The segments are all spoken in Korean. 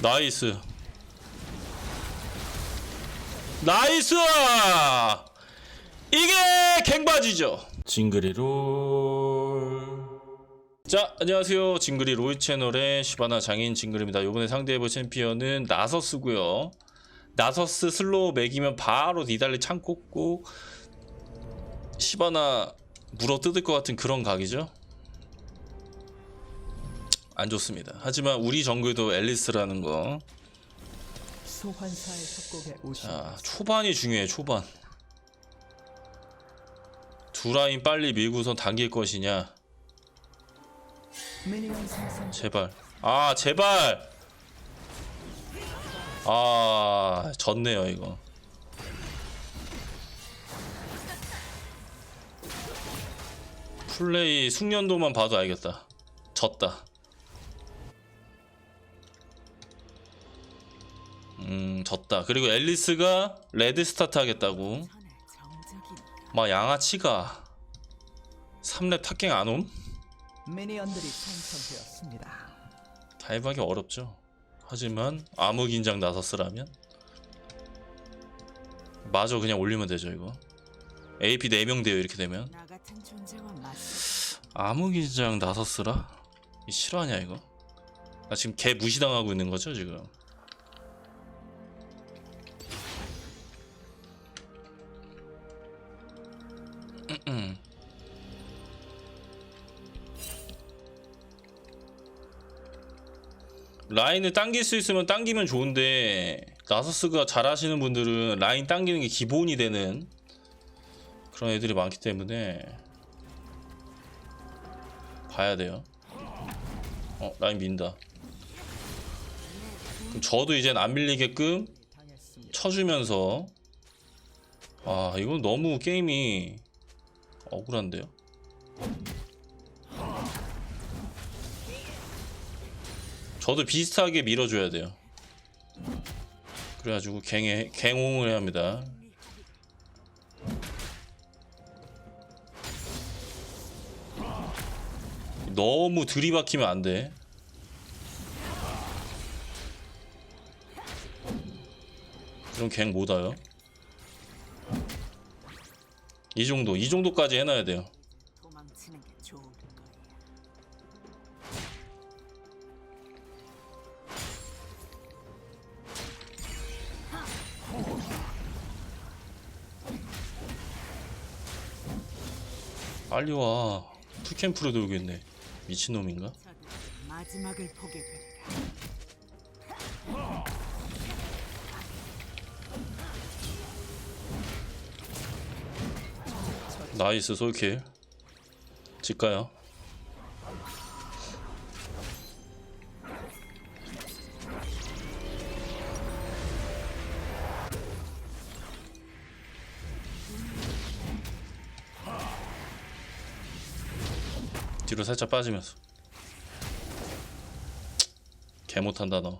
나이스. 나이스! 이게 갱바지죠. 징그리롤. 자 안녕하세요. 징그리 롤 채널의 시바나 장인 징그리입니다. 요번에 상대해볼 챔피언은 나서스고요. 나서스 슬로우 맥이면 바로 니달리 창 꽂고 시바나 물어 뜯을 것 같은 그런 각이죠 안 좋습니다 하지만 우리 정글도 앨리스라는 거 자, 초반이 중요해, 초반. 두 라인 빨리 밀고선 당길 것이냐. 제발. 아, 제발! 아, 졌네요, 이거. 플레이 숙련도만 봐도 알겠다. 졌다. 음, 졌다. 그리고 앨리스가 레드 스타트 하겠다고. 막 양아치가 3렙 탑갱 안 옴? 미니언들이 생성되었습니다. 다이브하기 어렵죠. 하지만 아무 긴장 나섰으라면 마저 그냥 올리면 되죠 이거. AP 4명 돼요 이렇게 되면 아무 긴장 나섰으라? 이 실화냐 이거? 나 지금 개 무시당하고 있는 거죠 지금? 라인을 당길 수 있으면 당기면 좋은데 나서스가 잘하시는 분들은 라인 당기는 게 기본이 되는 그런 애들이 많기 때문에 봐야 돼요. 어 라인 민다. 그럼 저도 이젠 안 밀리게끔. 쳐주면서 아 이건 너무 게임이 억울한데요. 저도 비슷하게 밀어줘야 돼요. 그래가지고 갱에 갱홍을 해야 합니다. 너무 들이박히면 안 돼. 그럼 갱 못 와요. 이 정도, 이 정도까지 해놔야 돼요. 빨리 와. 풀캠프로 돌겠네. 미친놈인가? 마지막을 보게 되리라. 나이스 솔킬. 집가요. 뒤로 살짝 빠지면서 개 못한다 너.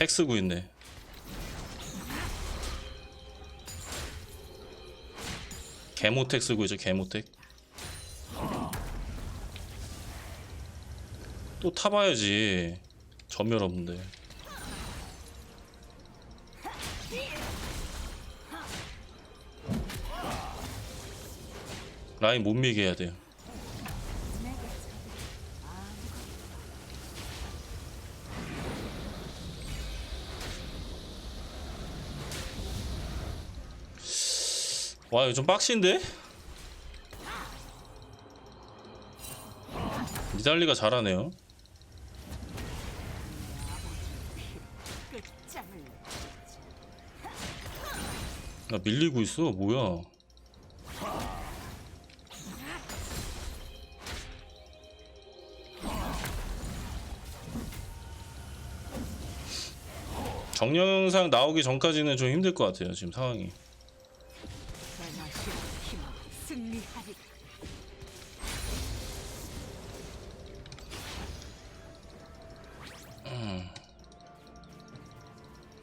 핵 쓰고 있네. 개모텍 쓰고 있죠 개모텍 또 타봐야지 전멸 없는데 라인 못 밀게 해야 돼요 와 이거 좀 빡신데? 니달리가 잘하네요. 나 밀리고 있어 뭐야 정영상 나오기 전까지는 좀 힘들 것 같아요 지금 상황이. 힘으로 승리하리라.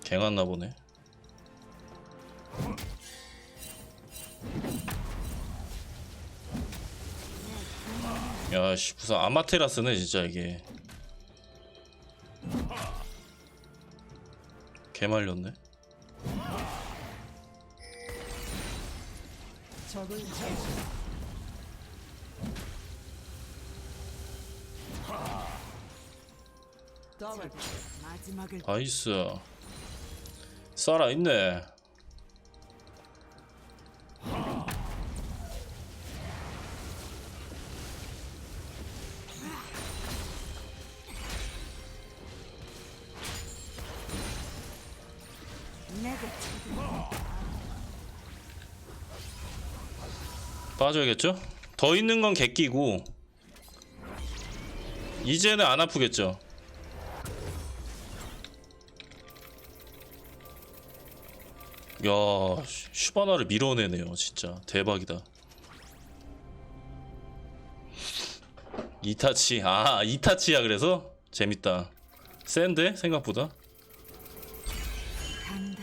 갱왔나 보네. 야씨 무슨 아마테라스네 진짜 이게 개 말렸네. 적을 처치. 더블 킬. 마지막을 나이스. 살아 있네. 빠져야겠죠? 더 있는 건 개끼고 이제는 안 아프겠죠? 야 슈- 슈바나를 밀어내네요 진짜 대박이다 이타치 아 이타치야 그래서? 재밌다 센데 생각보다.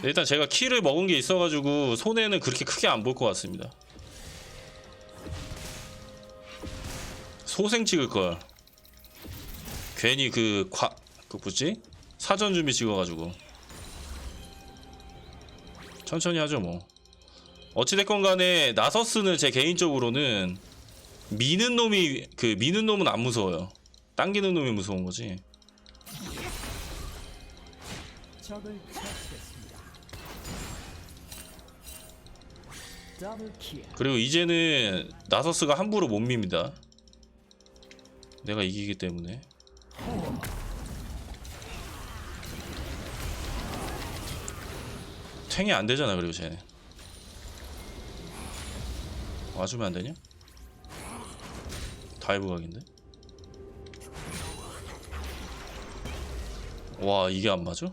일단 제가 키를 먹은 게 있어가지고 손해는 그렇게 크게 안 볼 것 같습니다 소생 찍을 걸. 괜히 그 과, 그 뭐지? 사전 준비 찍어가지고. 천천히 하죠 뭐. 어찌됐건 간에 나서스는 제 개인적으로는 미는 놈이 그 미는 놈은 안 무서워요. 당기는 놈이 무서운 거지. 그리고 이제는 나서스가 함부로 못 밉니다. 내가 이기기 때문에. 탱이 안 되잖아 그리고 쟤네. 와주면 안 되냐? 다이브 각인데? 와 이게 안 맞아?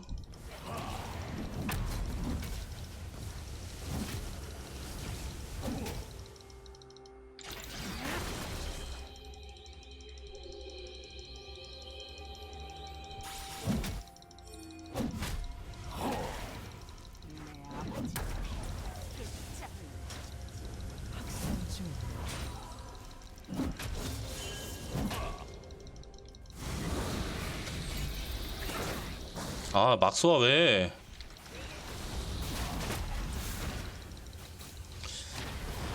아 막소아 왜?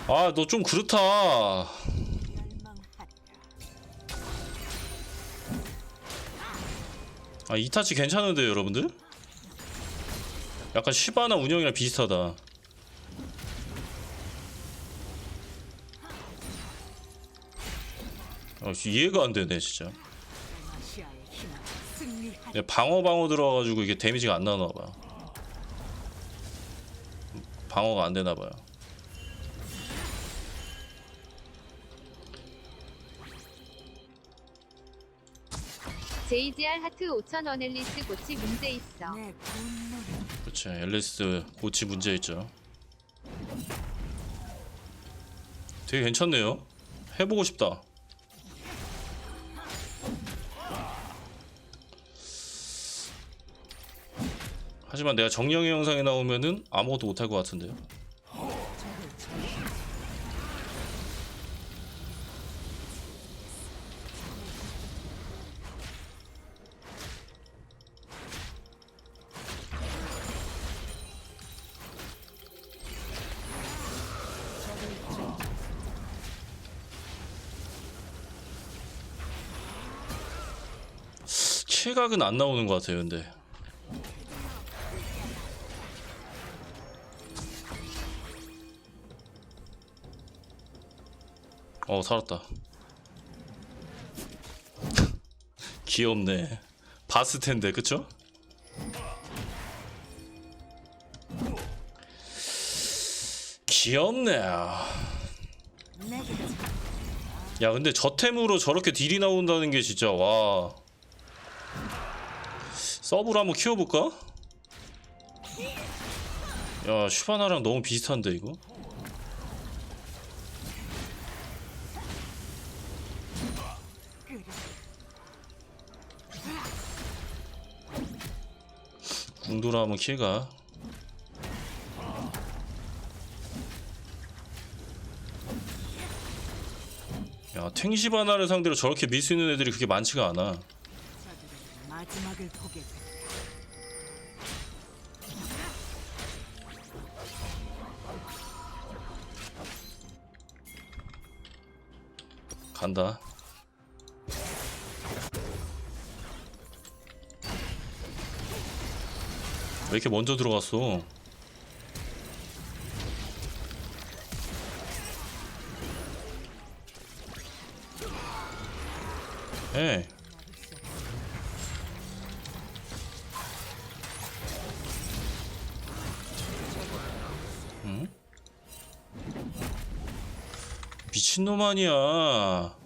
아 너 좀 그렇다. 아 이타치 괜찮은데요 여러분들? 약간 시바나 운영이랑 비슷하다. 아, 이해가 안 되네 진짜. 방어 방어 들어가지고 이게 데미지가 안 나나 봐요. 방어가 안 되나 봐요. JGR 하트 5,000원 앨리스 고치 문제 있어. 그렇죠. 앨리스 고치 문제 있죠. 되게 괜찮네요. 해보고 싶다. 하지만 내가 정령의 영상에 나오면은 아무것도 못할 것 같은데요. 킬각은 안 나오는 것 같아요. 근데 어 살았다. 귀엽네. 봤을 텐데 그쵸? 귀엽네. 야 근데 저템으로 저렇게 딜이 나온다는 게 진짜 와 서브로 한번 키워볼까? 야 슈바나랑 너무 비슷한데 이거? 돌아오면 기회가. 야 탱시바나를 상대로 저렇게 밀 수 있는 애들이 그렇게 많지가 않아. 간다. 왜 이렇게 먼저 들어갔어? 에 미친놈 아니야.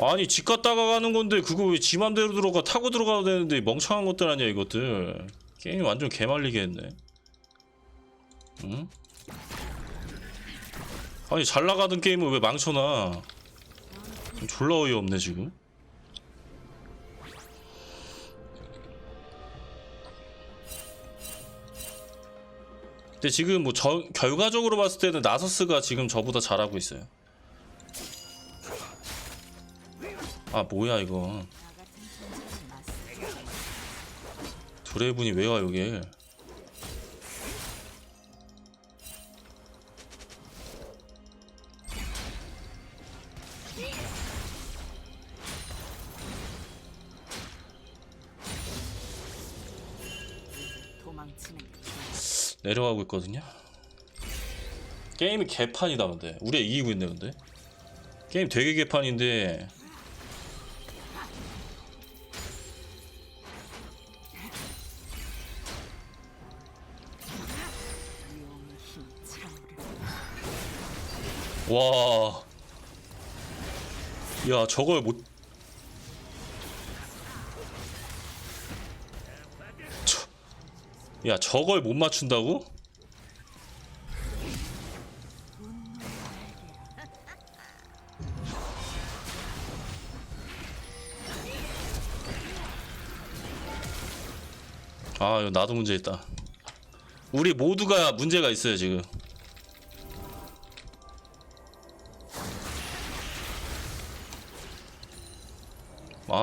아니 집 갔다가 가는 건데 그거 왜 지 맘대로 들어가 타고 들어가야 되는데 멍청한 것들 아니야 이것들 게임 완전 개말리게 했네 응? 아니 잘 나가던 게임을 왜 망쳐놔 졸라 어이없네 지금 근데 지금 뭐 저, 결과적으로 봤을 때는 나서스가 지금 저보다 잘하고 있어요. 아 뭐야 이거. 드레이븐이 왜 와 여기? 도망치는 게 내려가고 있거든요. 게임이 개판이다 근데 우리가 이기고 있네 근데 게임 되게 개판인데 와. 야, 저걸 못. 저... 야, 저걸 못 맞춘다고? 아, 이거 나도 문제 있다. 우리 모두가 문제가 있어요, 지금.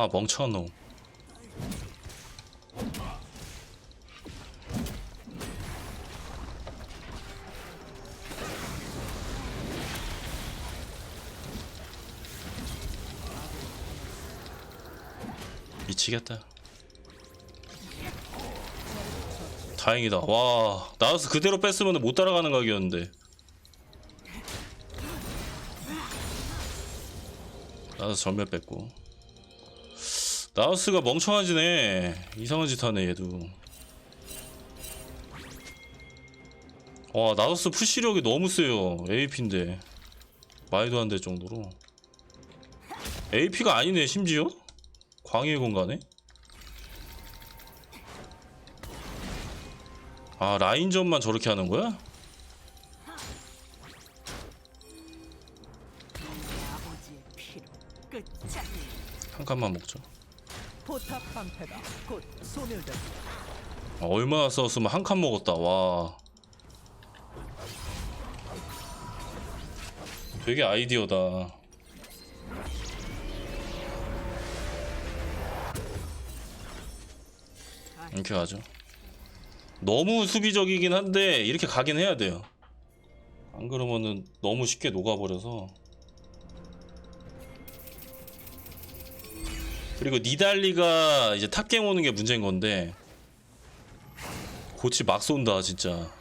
아 멍청한 놈. 미치겠다. 다행이다. 와 나와서 그대로 뺐으면 못 따라가는 각이었는데. 나와서 전멸 뺐고 나우스가 멍청하지네. 이상한 짓 하네 얘도. 와 나우스 푸시력이 너무 세요. AP인데. 말도 안 될 정도로. AP가 아니네 심지어? 광해의 공간에? 아 라인전만 저렇게 하는 거야? 한 칸만 먹죠 포탑 방패가 곧 소멸됩니다. 아, 얼마나 싸웠으면 한 칸 먹었다. 와. 되게 아이디어다. 이렇게 가죠. 너무 수비적이긴 한데 이렇게 가긴 해야 돼요. 안 그러면은 너무 쉽게 녹아버려서 그리고 니달리가 이제 탑갱 오는 게 문제인 건데 고치 막 쏜다 진짜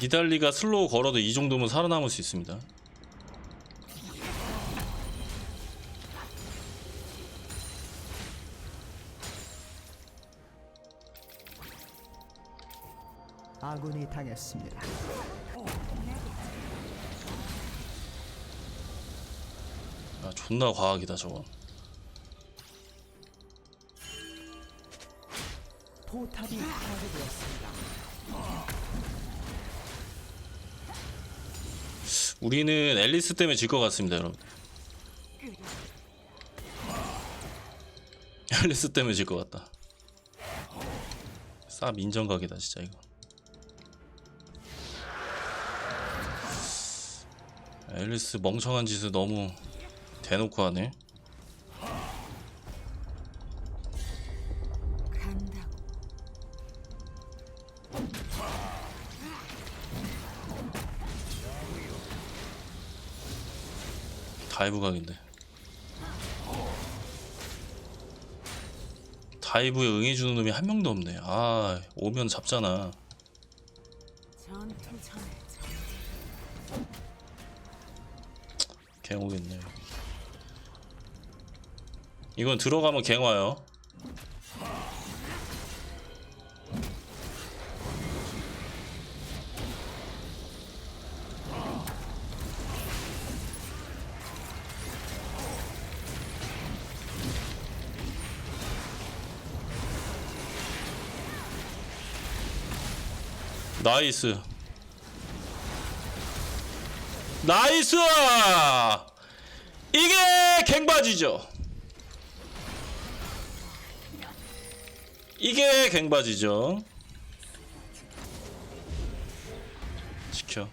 니달리가 슬로우 걸어도 이 정도면 살아남을 수 있습니다 아군이 당했습니다. 아 존나 과학이다 저건 포탑이 파괴되었습니다. 우리는 앨리스 때문에 질 것 같습니다 여러분. 앨리스 때문에 질 것 같다 쌉 인정각이다 진짜 이거 앨리스 멍청한 짓을 너무 대놓고 하네. 다이브 각인데. 다이브에 응해주는 놈이 한 명도 없네. 아 오면 잡잖아. 개오겠네 이건 들어가면 갱 와요. 나이스. 나이스! 이게 갱바지죠. 이게 갱바지죠. 지켜.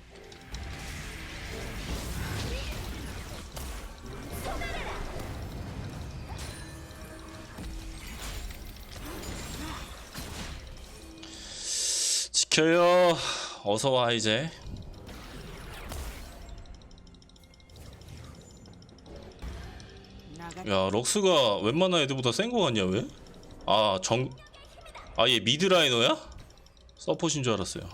지켜요. 어서 와 이제. 야 럭스가 웬만한 애들보다 센 거 같냐 왜? 아 정... 아 얘 미드라이너야? 서폿인 줄 알았어요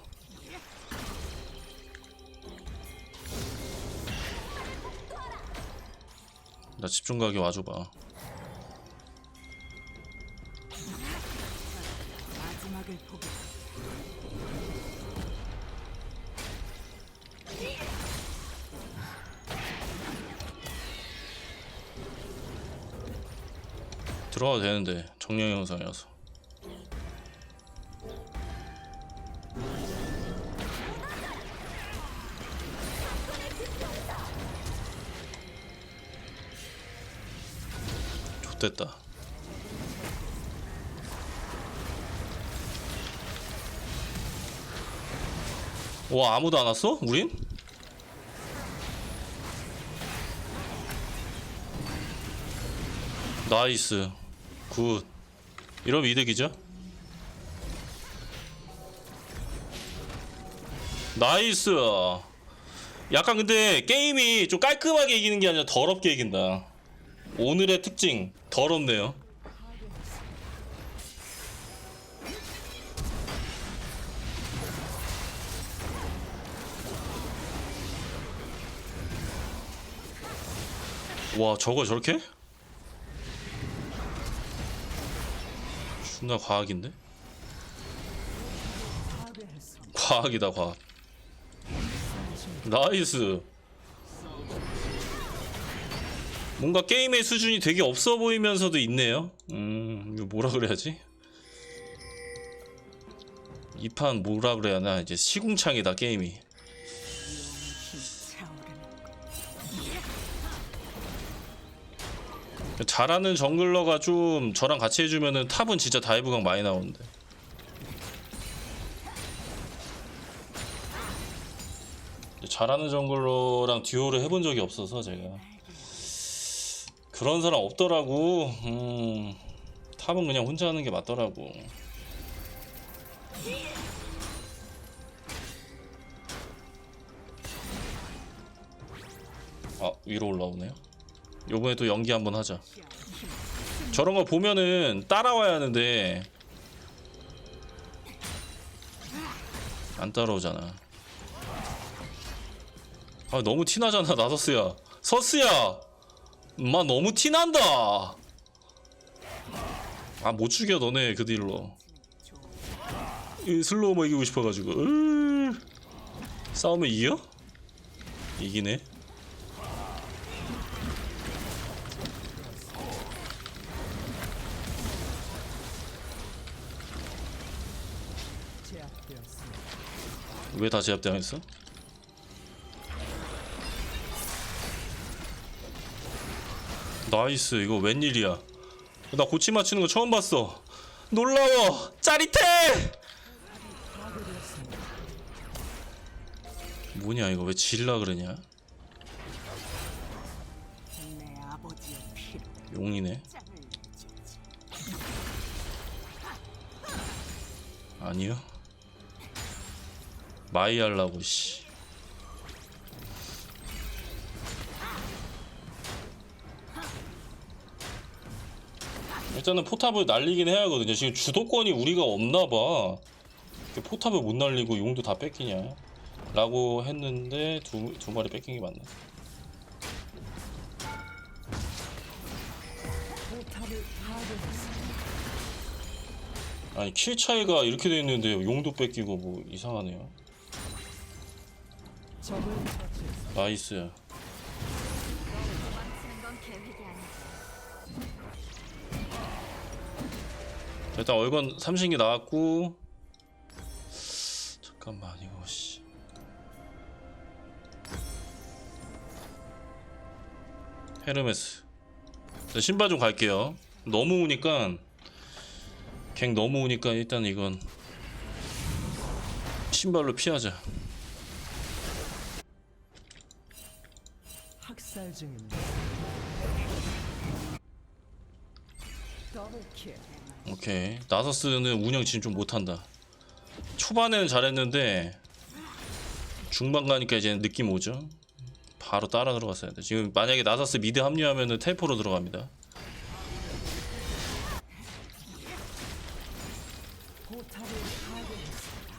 나 집중각에 와줘봐 마지막을 보게. 들어가도 되는데 정령 영상이어서 좋됐다. 와 아무도 안 왔어? 우린? 나이스. 굿. 이러면 이득이죠? 나이스. 약간 근데 게임이 좀 깔끔하게 이기는 게 아니라 더럽게 이긴다. 오늘의 특징 더럽네요 와 저거 저렇게? 존나 과학인데? 과학이다 과학 나이스 뭔가 게임의 수준이 되게 없어 보이면서도 있네요. 음 이거 뭐라 그래야지? 이 판 뭐라 그래야 하나 이제 시궁창이다 게임이. 잘하는 정글러가 좀 저랑 같이 해주면은 탑은 진짜 다이브각 많이 나오는데. 잘하는 정글러랑 듀오를 해본 적이 없어서 제가 그런 사람 없더라고. 음, 탑은 그냥 혼자 하는 게 맞더라고. 아 위로 올라오네요. 요번에 또 연기 한번 하자. 저런 거 보면은 따라와야 하는데 안 따라오잖아. 아 너무 티나잖아 나서스야. 서스야 마 너무 티난다 아 못 죽여 너네 그 딜로 이 슬로우만 이기고 싶어가지고 으... 싸우면 이겨? 이기네. 왜 다 제압당했어? 나이스 이거 웬일이야. 나 고치 맞추는 거 처음 봤어. 놀라워! 짜릿해! 뭐냐 이거 왜 질라 그러냐? 용이네. 아니요. 마이 하려고 씨 일단은 포탑을 날리긴 해야 하거든요. 지금 주도권이 우리가 없나 봐. 포탑을 못 날리고 용도 다 뺏기냐? 라고 했는데 두, 두 마리 뺏긴 게 맞네. 아니 킬 차이가 이렇게 돼 있는데 용도 뺏기고 뭐 이상하네요. 나이스. 일단 얼건 삼신기 나왔고 잠깐만 이거 씨. 헤르메스. 자, 신발 좀 갈게요. 너무 오니까 갱 너무 오니까 일단 이건 신발로 피하자. 학살 중입니다. 더블킬. 오케이. 나서스는 운영 지금 좀 못한다. 초반에는 잘했는데 중반 가니까 이제 느낌 오죠. 바로 따라 들어갔어야 돼. 지금 만약에 나서스 미드 합류하면 은 텔포로 들어갑니다. 포탑을 파괴했습니다.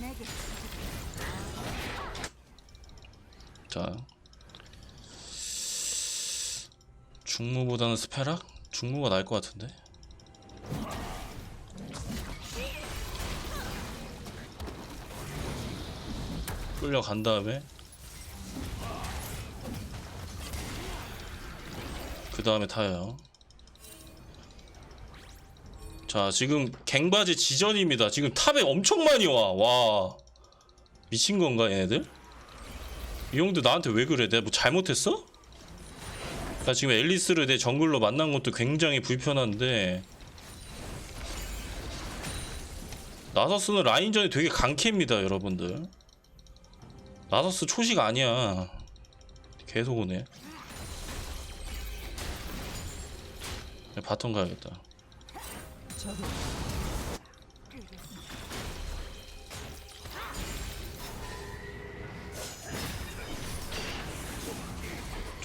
내게 자. 중무보다는 스페락? 중무가 나을 것 같은데. 끌려간 다음에 그 다음에 타요. 자 지금 갱바지 지전입니다. 지금 탑에 엄청 많이 와. 와 미친 건가 얘네들? 이 형들 나한테 왜 그래? 내가 뭐 잘못했어? 나 지금 앨리스를 내 정글로 만난 것도 굉장히 불편한데 나서스는 라인전이 되게 강캐입니다 여러분들 나서스 초식 아니야. 계속 오네. 바텀 가야겠다.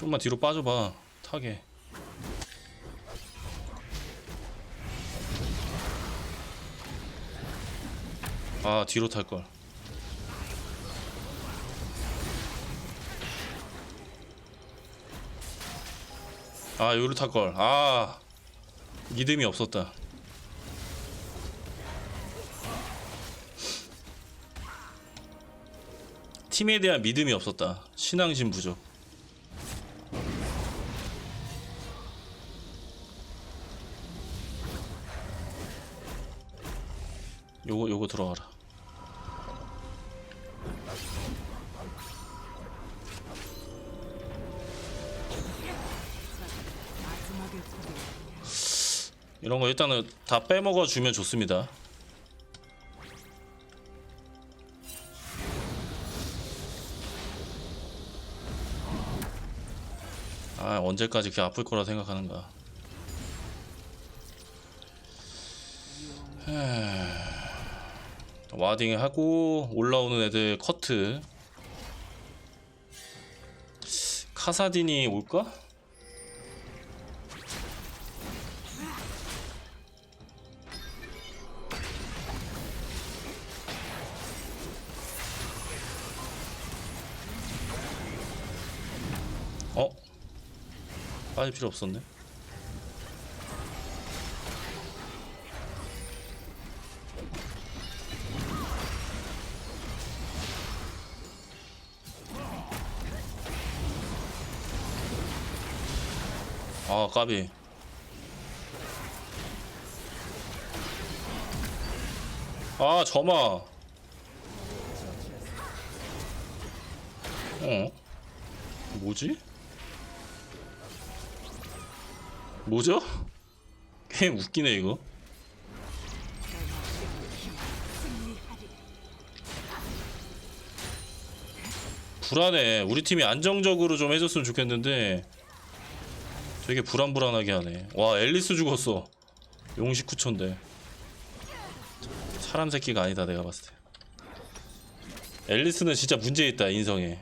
좀만 뒤로 빠져봐 타게 아 뒤로 탈걸 아 탈걸. 아 믿음이 없었다. 팀에 대한 믿음이 없었다. 신앙심 부족. 요거 요거 들어가라. 이런 거 일단은 다 빼먹어 주면 좋습니다. 아 언제까지 이렇게 아플 거라 생각하는가. 하... 와딩 하고 올라오는 애들 커트. 카사딘이 올까? 빠질 필요 없었네. 아, 까비. 아, 점아. 어? 뭐지? 뭐죠? 게임 웃기네 이거. 불안해. 우리 팀이 안정적으로 좀 해줬으면 좋겠는데 되게 불안불안하게 하네. 와 앨리스 죽었어. 용식 9천대. 사람 새끼가 아니다 내가 봤을 때. 앨리스는 진짜 문제 있다 인성에.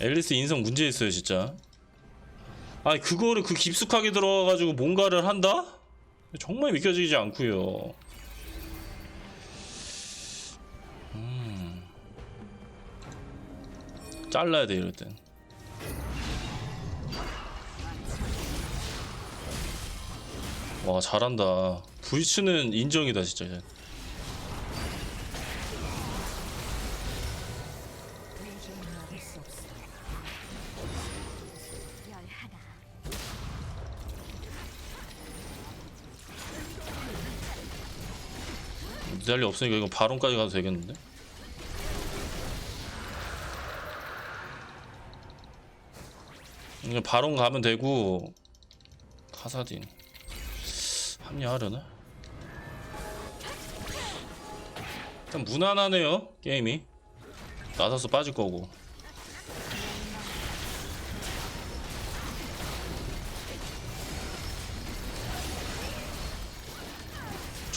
앨리스 인성 문제 있어요 진짜. 아니 그거를 그 깊숙하게 들어가가지고 뭔가를 한다? 정말 믿겨지지 않고요. 음. 잘라야 돼 이럴 땐. 와 잘한다. 브이츠는 인정이다 진짜. 니달리 없으니까 이거 바론까지 가도 되겠는데? 이제 바론 가면 되고 카사딘 합류하려나? 일단 무난하네요 게임이 나서서 빠질 거고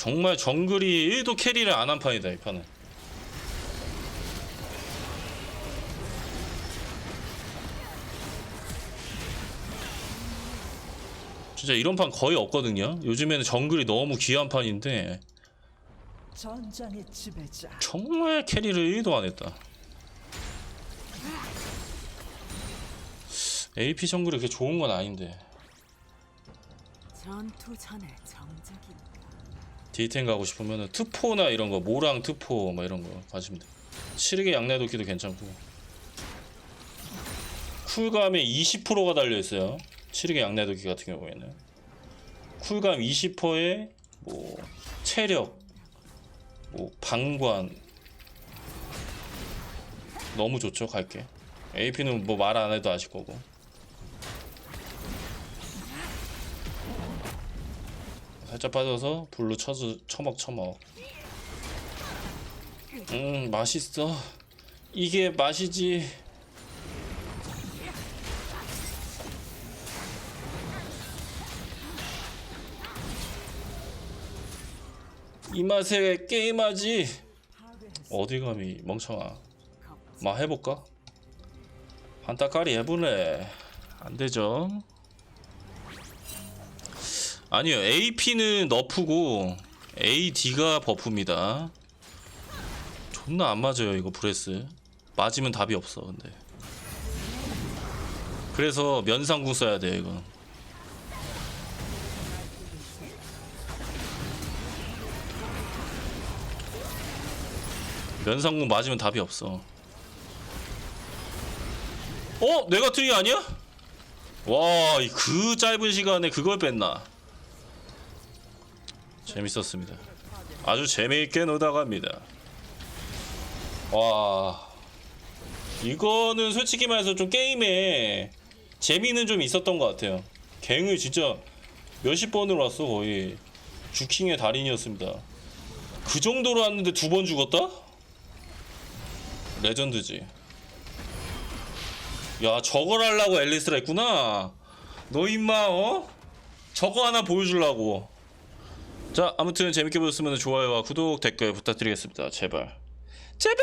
정말 정글이 1도 캐리를 안 한 판이다 이 판은 진짜 이런 판 거의 없거든요 요즘에는 정글이 너무 귀한 판인데. 정말 캐리를 1도 안 했다 AP 정글이 그렇게 좋은 건 아닌데 전투 전에 정적인가. 디텐 가고 싶으면 트포나 이런 거 모랑 트포 뭐 이런 거 가시면 돼. 치르게 양내도끼도 괜찮고 쿨감에 20%가 달려 있어요. 치르게 양내도끼 같은 경우에는 쿨감 20%에 뭐 체력, 뭐 방관 너무 좋죠 갈게. AP는 뭐 말 안 해도 아실 거고. 살짝 빠져서 불로 쳐서 처먹 처먹. 음 맛있어. 이게 맛이지. 이 맛에 게임하지. 어디 감히 멍청아. 마 해볼까? 한따까리 해보래. 안 되죠. 아니요, AP는 너프고 AD가 버프입니다. 존나 안 맞아요, 이거 브레스. 맞으면 답이 없어, 근데. 그래서 면상궁 써야 돼, 이건. 면상궁 맞으면 답이 없어. 어? 내가 트리 아니야? 와, 이그 짧은 시간에 그걸 뺐나? 재밌었습니다. 아주 재미있게 놀다갑니다. 와, 이거는 솔직히 말해서 좀 게임에 재미는 좀 있었던 것 같아요. 갱을 진짜 몇십 번으로 왔어 거의 주킹의 달인이었습니다. 그 정도로 왔는데 두 번 죽었다? 레전드지. 야 저걸 하려고 앨리스라 했구나 너 임마 어? 저거 하나 보여주려고 자 아무튼 재밌게 보셨으면 좋아요와 구독 댓글 부탁드리겠습니다 제발 제발